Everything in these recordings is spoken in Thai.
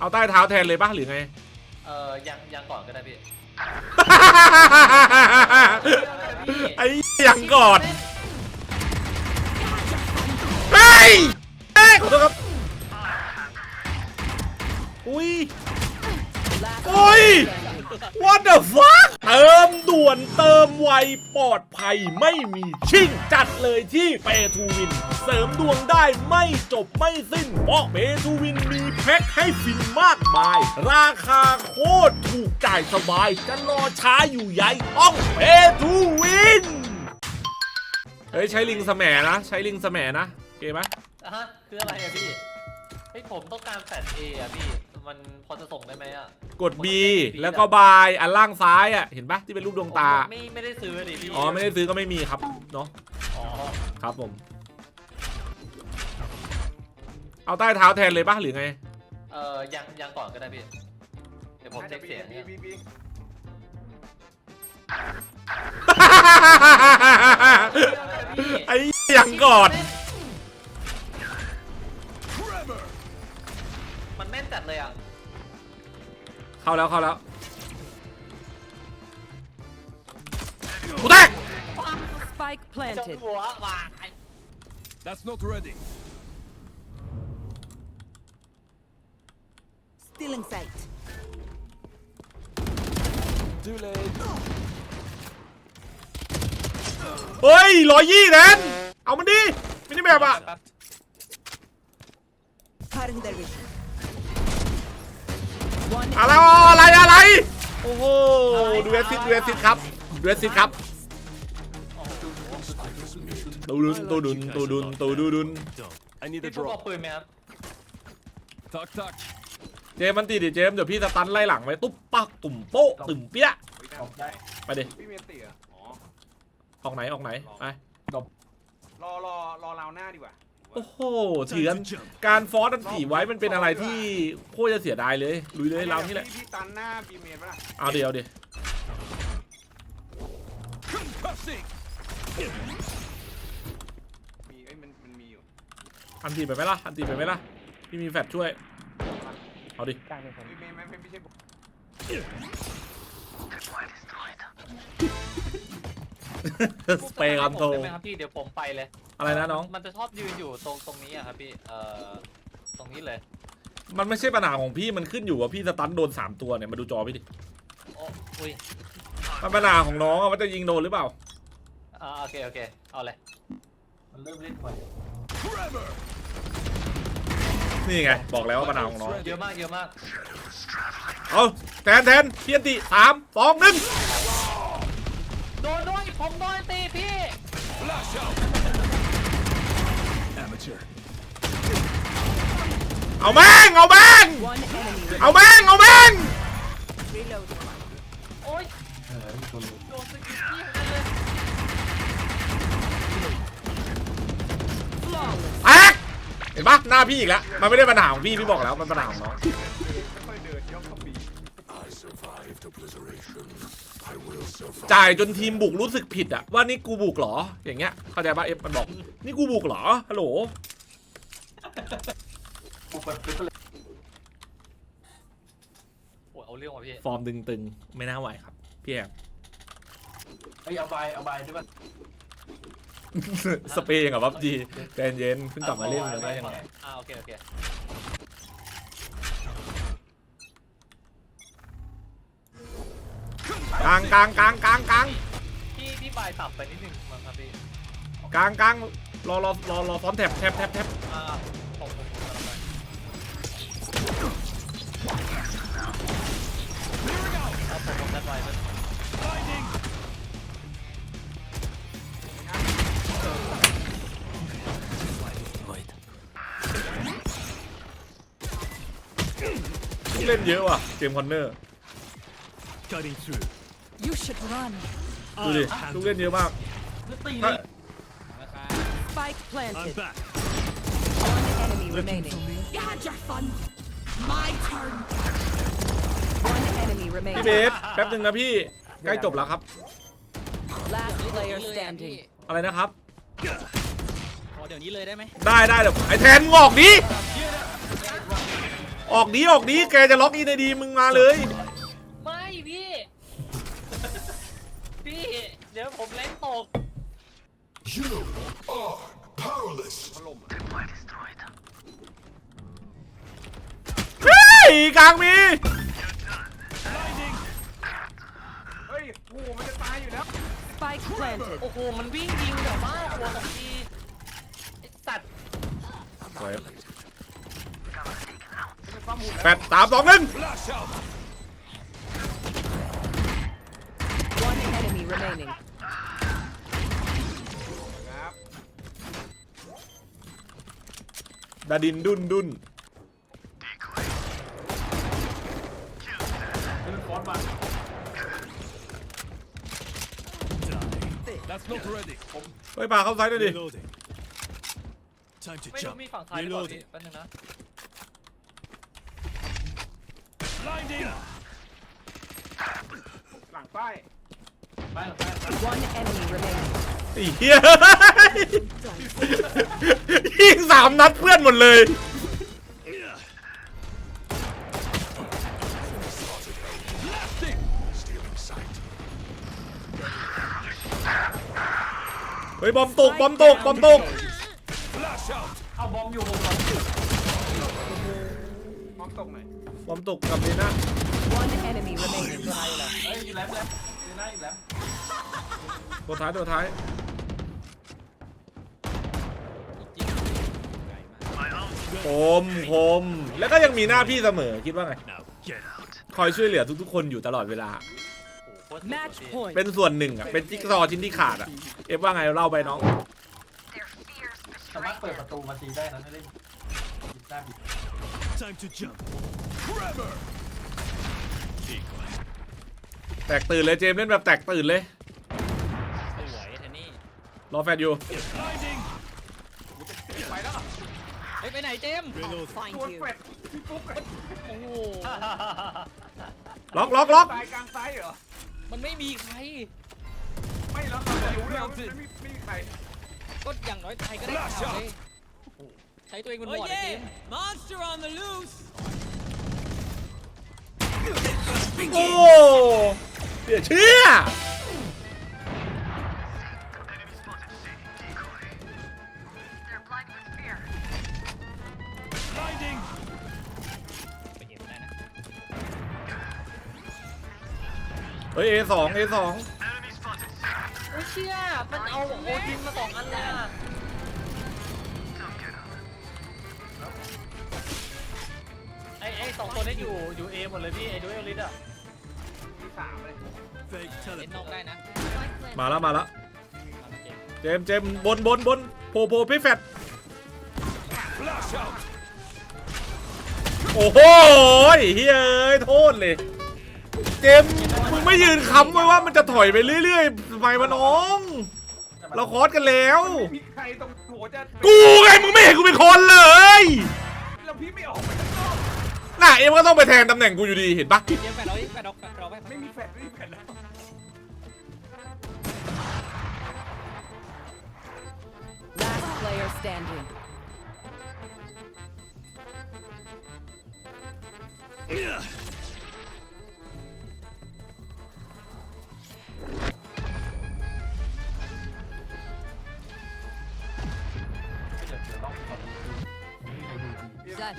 เอาใต้เท้าแทนเลยปะหรือไง เออยังยังก่อนก็ได้พี่ไอ้ยังก่อนเฮ้ยเฮ้ยขอโทษครับ อุ้ยอุ้ย what the fuck เติมด่วนเติมไวปลอดภัยไม่มีชิ่งจัดเลยที่เปทูวิน เสริมดวงได้ไม่จบไม่สิ้น เพราะเปทูวินมีแพ็คให้ฟินมากมาย ราคาโคตรถูกจ่ายสบายจะรอช้าอยู่ใหญ่ต้องเปทูวิน เฮ้ย ใช้ลิงสแหมนะ ใช้ลิงสแหมนะโอเคไหมอะฮะคืออะไรอะพี่เฮ้ยผมต้องการแฟดเออะพี่ มันพอจะส่งได้ไหมอะกด B แล้วก็บายอันล่างซ้ายอะเห็นปะที่เป็นรูปดวงตาผมไม่ไม่ได้ซื้อดิพี่อ๋อไม่ได้ซื้อก็ไม่มีครับเนาะอ๋อครับผม เอาใต้เท้าแทนเลยปะหรือไง เออยังยังก่อนก็ได้พี่เดี๋ยวผมเช็คเสียงเนี่ยบีบีไอ้ยังก่อน มันแม่นจัดเลยอะเข้าแล้วเข้าแล้วกูแตก Spike จัง planted. หัวว่ะ That's not ready. Still in sight. Too late. เฮ้ยร้อยยี่แนนเอามันดิมินิแบบอะแป๊บ Cutting their vision. อะไรอะไรอะไรโอ้โหดูแอสซิดดูแอสซิดครับดูแอสซิดครับตูดุนตูดุนตูดุนตูดุดุน I need a พี่ฟุกเอา drop. ปืนไหมครับ Tuck, tuck. เจมส์มันตีดิเจมส์เดี๋ยวพี่สตันไล่หลังไว้ตุ๊บปักตุ่มโป๊ะตึ่มเปี้ยไปดิพี่เมียตีอะอ๋อออกไหนออกไหนไปรอรอรอราวหน้าดีกว่า โอ้โหเถือนการฟอสอันตีไว้มันเป็นอะไรที่โคตรจะเสียดายเลยลุยเลยเรานี่แหละพี่ตันหน้าบีเมียนปะล่ะเอาเดี๋ยวเอาดี๋ยว Concussing. มีเอ้ยมันมันมีอยู่อันตีไปไหมล่ะอันตีไปไหมล่ะพี่มีแฟดช่วยเอาดิบีเมียนไม่ไม่ไม่ใช่ผมสเปรย์คอนโทรได้ไหมครับพี่เดี๋ยวผมไปเลย อะไรนะน้อง มันจะชอบยืนอยู่ตรงตรงนี้อะครับพี่ เอ่อ ตรงนี้เลย มันไม่ใช่ปัญหาของพี่มันขึ้นอยู่ว่าพี่สตันโดนสามตัวเนี่ยมาดูจอพี่ดิโอ้อุ้ยมันปัญหาของน้องอะว่าจะยิงโดนหรือเปล่า อ่าโอเค โอเค เอาเลย มันเริ่มเล่นใหม่ Forever. นี่ไงบอกแล้วว่าปัญหาของน้องเยอะมาก เยอะมาก เอาแทนแทนเทียนติสามสองหนึ่งโดนด้วย ผมโดนตีพี่ Flash out. Amateur. เอาแม่งเอาแม่งเอาแม่งเอาแม่งโอ๊ยโดนสกิลที่เหมือนกันเลย Flawless. แตกเห็นปะหน้าพี่อีกแล้วมันไม่ได้ปัญหาของพี่พี่บอกแล้วมันปัญหาของน้อง จ่ายจนทีมบุกรู้สึกผิดอะว่านี่กูบุกเหรอ อย่างเงี้ยเข้าใจปะเอฟมันบอก นี่กูบุกเหรอฮัลโหลโอ้ยเอาเรื่องว่ะพี่ฟอร์มตึงๆ ไม่น่าไหวครับพี่แอบเอ้ยเอาใบเอาใบด้วยป่ะสเปรย์กับวับจีใจเย็นเพิ่งกลับมาเล่นเลยได้ยังไง อ่าโอเคโอเค กลางกลางกลางกลางกลางพี่พี่บายต่ำไปนิดนึงมั้งครับพี่กลางกลางรอรอรอรอซ้อมแท็บแท็บแท็บแท็บอ่าผมผมผมกำลังไปเอาผมผมได้ไวมัน Blinding. เล่นเยอะว่ะเจมส์คอนเนอร์ Cutting through. You should run. ดูดิลูกเล่นเยอะมากถ้า Spike I'm planted. back. One enemy remaining. You had your fun. My turn. One enemy พี่เบ remaining. สแป๊บหนึ่งนะพี่ใกล้จบแล้วครับ Last player standing. อะไรนะครับ ขอเดี๋ยวนี้เลยได้ไหมได้ได้เดี๋ยวไอแทนงอกดิออกดีออกดีแกจะล็อกอินไอดีมึงมาเลย ไม่พี่ พี่ เดี๋ยวผมเล่นตก You are powerless. ถล่มอะเฮ้ยกลางมีเฮ้ยโอ้โหมันจะตายอยู่แล้ว Spike planted. โอ้โห มันวิ่งยิงแบบว่าหัวสองทีไอ้สัตว์มันฟ้าหมุนแล้วแปดสามสองหนึ่ง One ดาดินดุนดุนเป็นฟอนต์มา That's not ready. เฮ้ยปาเข้าซ้ายด้วยดิ Reloading. Time to ไม่รู้ jump. มีฝั่งซ้ายหรือเปล่าพี่แป๊บนึงนะ Blinding. หลังป้าย ไปหรอไปหรอ One enemy remaining. ไอ้เหี้ยยิงสามนัดเพื่อนหมดเลยเฮ้ยบอมตกบอมตกบอมตกเอาบอมอยู่บอมบอมอยู่มองตกหนบอมตกกับดีนะ One enemy remaining. เฮ้ยอยู่แล้วแล้วอยู่หน้าอยู่แล้ว ตัวท้ายตัวท้ายคมคมแล้วก็ยังมีหน้าพี่เสมอคิดว่าไง Now get out. คอยช่วยเหลือทุกๆ คนอยู่ตลอดเวลาโอ้โหโคตรสุด Match พี่ point. เป็นส่วนหนึ่งอะ เป็นจิ๊กซอว์ชิ้นที่ขาดอะ เอฟว่าไงเล่าไปน้อง สามารถเปิดประตูมาตีได้นะไม่เล่นบิดหน้าบิด Time to jump. Grabber. Decoy. แตกตื่นเลยเจมส์เล่นแบบแตกตื่นเลยสวยเทนนี่ รอแฟนอยู่ Blinding. ไปแล้วเฮ้ยไปไหนเจมส์ Reloading. Find โดน you. แฟดพี่ฟุ๊กอะโอ้โหล็อกล็อกล็อกตายกลางซ้ายเหรอ มันไม่มีใคร ไม่แล้วเราจะรู้เลยว่ามันไม่มีไม่มีใครก็อย่างน้อยไทยก็ได้ข่าวเลยใช้ตัวเองเป็นหมวดไอ้เจมส์ Monster on the loose. โอ้เสียเชื่อ เฮ้ยเอสองเอสองโอ้ยเชี่ยมันเอาโอทินมาสองอันเลยอะไอ้ไอ้สองตัวนี้อยู่อยู่เอหมดเลยพี่ไอ้ด้วยอลิสอะมีสามเลย Fake เล่นนอก teleport. ได้นะมาแล้วมาแล้วเอาละเจมส์เจมส์เจมส์บนบนบนโผล่โผล่พี่แฟด Flash out. โอ้โหเฮ้ยเอ้ยโทษเลย เจมส์มึงไม่ยืนค้ำไว้ว่ามันจะถอยไปเรื่อยๆทำไมวะน้อง เราคอร์สกันแล้ว ไม่มีใครตรงหัวจะกูไงมึงไม่เห็นกูเป็นคนเลย แล้วพี่ไม่ออกไปข้างนอกน่ะเอ็มก็ต้องไปแทนตำแหน่งกูอยู่ดีเห็นปะเจมส์แฟนเราแฟนเราแฟนเราไปไม่มีแฟดไม่มีแฟดแล้ว Last player standing. Yeah. ไม่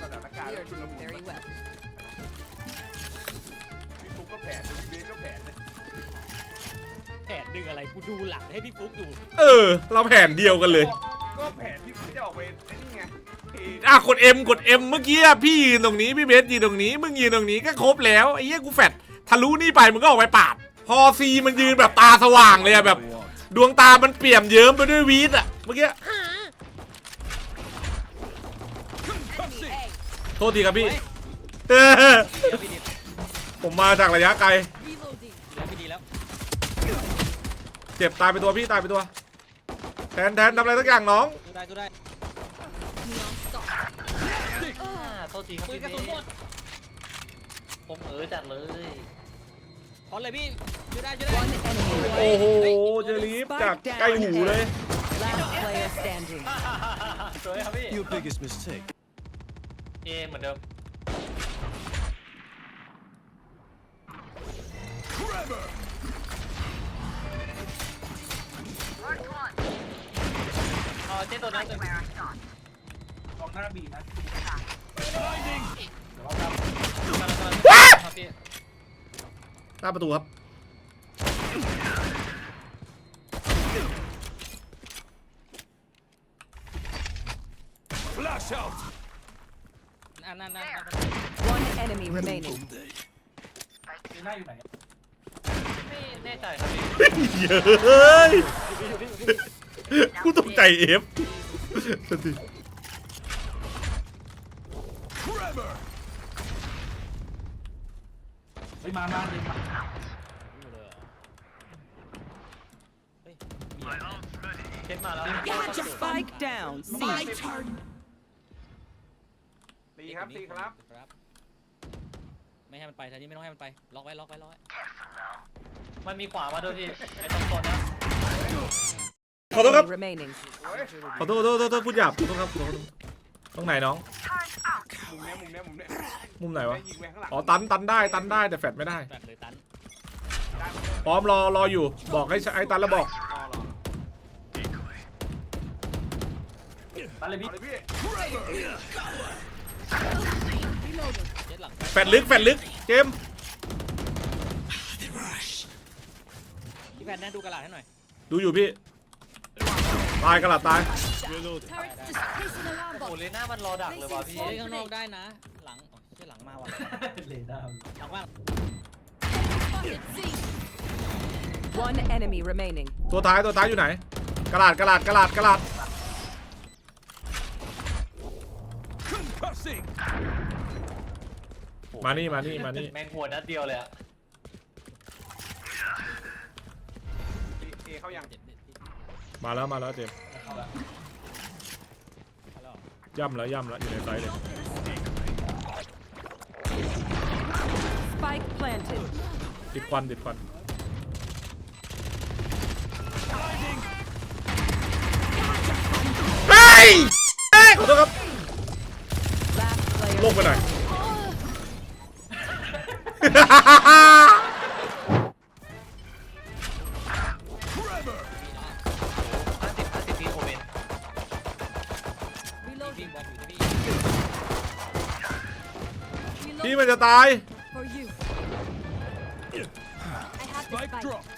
พี่ Done. สถานการณ์ Cleared ชุลมุน very well. พี่ฟุ๊กก็แผนพี่เบสก็แผนเลยแผนดึงอะไรกูดูหลังให้พี่ฟุ๊กดูเออ เราแผนเดียวกันเลย ก็แผนที่จะออกไปไอ้นี่ไงเออะกด M กด M เมื่อกี้อะพี่ยืนตรงนี้พี่เบสยืนตรงนี้มึงยืนตรงนี้ก็ครบแล้วไอ้เหี้ยกูแฟดทะลุนี่ไปมึงก็ออกไปปาด พอซีมันยืนแบบตาสว่างเลยอะแบบ ดวงตามันเปี่ยมเยิ้มไปด้วยวีดอะเมื่อกี้ ทษทีครับพี่เออเดี๋ยวพี่ดีผมมาจากระยะไกล Reloading. แล้วพี่ดีแล้วเจ็บตายไปตัวพี่ตายไปตัว แทนแทนทำอะไรสักอย่างน้องดูได้ดูได้ Neon stop. อ่าโทษทีครับพี่กระสุนหมดผมเออจัดเลยพอเลยพี่ดูได้ดูได้ One enemy โอ้ remaining. โหเจลีฟจากใกล้หูเลย Last player standing. สวยครับพี่ Your biggest mistake. เอเหมือนเดิมเออเจ๊ตัวนั้น Like ตักองหน้าบีนะเดี๋ยวนั้ต้หน้าประตูครับ Flash! นั่นนั่นนั่น One enemy remaining. มีหน้าอยู่ไหนไม่แน่ใจครับพี่เย้ยกูตกใจเอฟสติ Tremor. เฮ้ยมามาเลยมาเช็ดมาแล้ว Spike down. My turn. ตีครับตีครับ ไม่ให้มันไปทีนี้ไม่ต้องให้มันไป ล็อกไว้ล็อกไว้ล็อกไว้มันมีขวามาด้วยพี่ไอ้ตรงตัวนั้นขอโทษครับ Enemy remaining. ขอโทษขอโทษขอโทษขอโทษพูดหยาบขอโทษครับขอโทษตรงไหนน้อง มุมเนี้ยมุมเนี้ยมุมเนี้ยมุมไหนวะแม่งยิงไปข้างหลังอ๋อ ตัน ตันได้ ตันได้ แต่แฟดไม่ได้แฟดเลยตันพร้อมรอ รออยู่ บอกให้ไอ้ตันแล้วบอก รอรอมาเลยพี่เอาเลยพี่เจ็ดหลัง แฟดลึกแฟดลึกเจมส์พี่แฟดแน่ดูกระดาษให้หน่อยดูอยู่พี่ ตายกระหลัดตาย Reload. โอ้เลน่ามันรอดักเลยว่ะพี่ เฮ้ยข้างนอกได้นะ หลังอ๋อเชี่ยหลังมาว่ะเลด้าหลังว่าง One enemy remaining. ตัวท้ายตัวท้ายอยู่ไหน กระหลาดกระหลาดกระหลาดกระหลาด มานี่มานี่มานี่แมงหัวนัดเดียวเลยอะตีเอเข้ายังเจ็ดเจ็ดพี่มาแล้วมาแล้วเจมส์เอาละเอาแล้วย่ำแล้วย่ำแล้วอยู่ในไซส์เลย Spike planted. ติดควันติดควัน Blinding. เฮ้ยเฮ้ยขอโทษครับ Last player. ลงไปหน่อย Tremor. ห้าสิบห้าสิบพี่โอเมนพี่บอลอยู่ที่พี่พี่มันจะตาย For you. Spike dropped.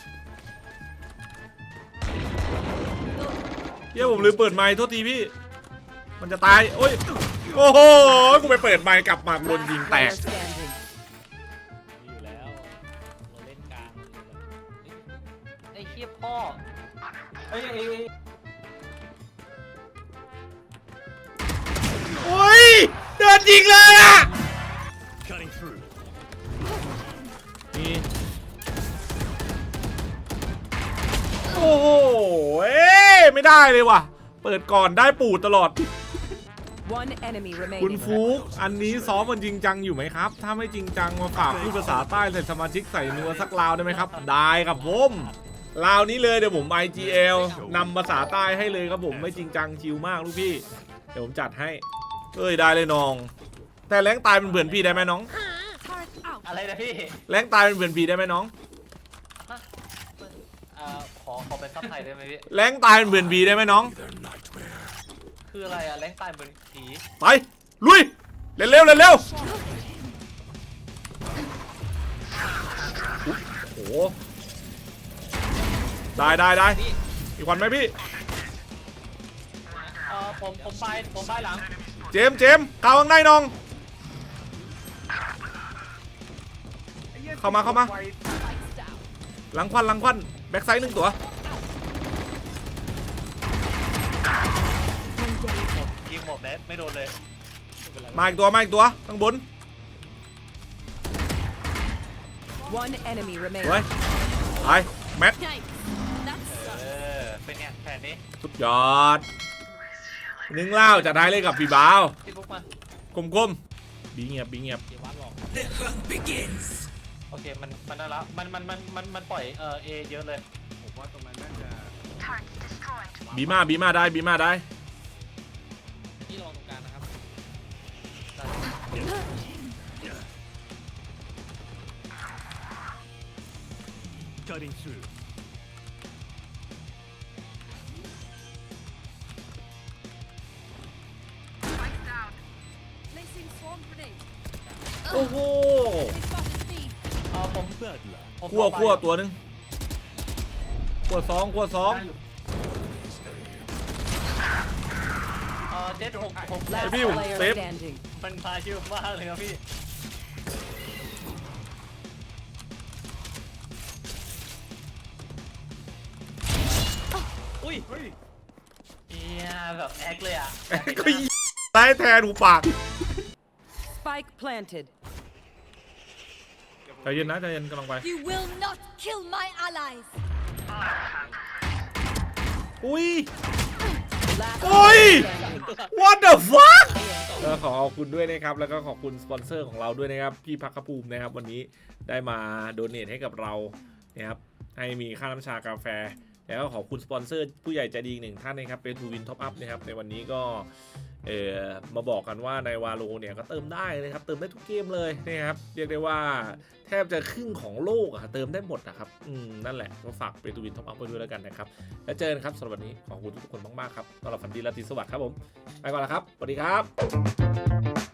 เฮียผมลืมเปิดไมค์โทษทีพี่ มันจะตาย โอ้ย โอ้โห กูไปเปิดไมค์กลับมาโดนยิงแตก Last เฮ้ยเอ้ยเอ้ยโอ้ยเดินยิงเลยอะ Cutting through. นี่โอ้โหเอ้ยไม่ได้เลยว่ะ เปิดก่อนได้ปูดตลอด One enemy คุณ remaining. ฟุกอันนี้ซ้อมมันจริงจังอยู่ไหมครับ ถ้าไม่จริงจังมาฝากพูดภาษาใต้ใส่สมาชิกใส่นัวสักลาวได้ไหมครับ ได้ครับผม ลาวนี้เลยเดี๋ยวผม IGL นำภาษาใต้ให้เลยครับผมไม่จริงจังชิลมากลูกพี่ เดี๋ยวผมจัดให้เอ้ยได้เลยน้อง แต่แรงตายเป็นเพื่อนพี่ได้ไหมน้อง อะไรนะพี่แรงตายเป็นเพื่อนพี่ได้ไหมน้อง เอ่อขอขอเป็นซับไทยได้ไหมพี่ แรงตายเป็นเพื่อนพี่ได้ไหมน้อง Their nightmare. คืออะไรอะแรงใต้บนผี ไปลุยเร็วเร็วเร็วเได้ได้ได้อีกวันไหมพี่ เอ่อผมผมไปผมไปหลังเจมส์เจมส์เข้าข้างในน้องไอ้หี้ยเข้ามาเข้ามาไวหลังควันหลังควันแบ็กไซด์หนึ่งตัว ยิงหมดเน็ตไม่โดนเลยมาอีกตัวมาอีกตัวข้างบน One enemy เฮ้ย remaining. ไปแมทเออเป็ นไงแผนนี้สุดยอดหนึ่งเล่าจะได้เลยกับพี่บ่าวพี่บุ๊กมากลมๆบีเงียบบีเงียบเดี๋ยววัดหลอกโอเคมันมันได้แล้วมันมันมันมันมันปล่อยเออเอเยอะเลยผมว่าตรงนั้นน่าจะบีมาบีมาได้บีมาได้พี่ลองตรงกลางนะครับ Cutting through. วขั้วตัวหนึงขั้วสองขั้วสองได้อยู่เออเจ็ดหกหกไอ Last พี่ผม player เซฟ standing. มันพาชิวมากเลยครับพี่อุ้ยเฮ้ยเอียแบบแอคเลยอะ ก็ยิตายแทนหูปาก Spike planted. ใจเย็นนะใจเย็นกำลังไป You will not kill my allies. อุ้ย Last Oi! player standing. what the fuck ก็ขอขอบคุณด้วยนะครับ แล้วก็ขอบคุณสปอนเซอร์ของเราด้วยนะครับ พี่พักขภูมินะครับ วันนี้ได้มาโดเนทให้กับเรานะครับ ให้มีค่าน้ำชากาแฟ แล้วก็ขอบคุณสปอนเซอร์ผู้ใหญ่ใจดีหนึ่งท่านนะครับ เป็นทูวินท็อปอัพนะครับ ในวันนี้ก็เออมาบอกกันว่าในวาโลเนี่ยก็เติมได้นะครับ เติมได้ทุกเกมเลยนะครับ เรียกได้ว่าแทบจะครึ่งของโลกอะเติมได้หมดนะครับ อืม นั่นแหละ ก็ฝากเป็นทูวินท็อปอัพไปด้วยแล้วกันนะครับ แล้วเจอกันครับสำหรับวันนี้ ขอบคุณทุกคนมากๆครับสำหรับฝันดีราตรีสวัสดิ์ครับผม ไปก่อนล้วครับ สวัสดีครับ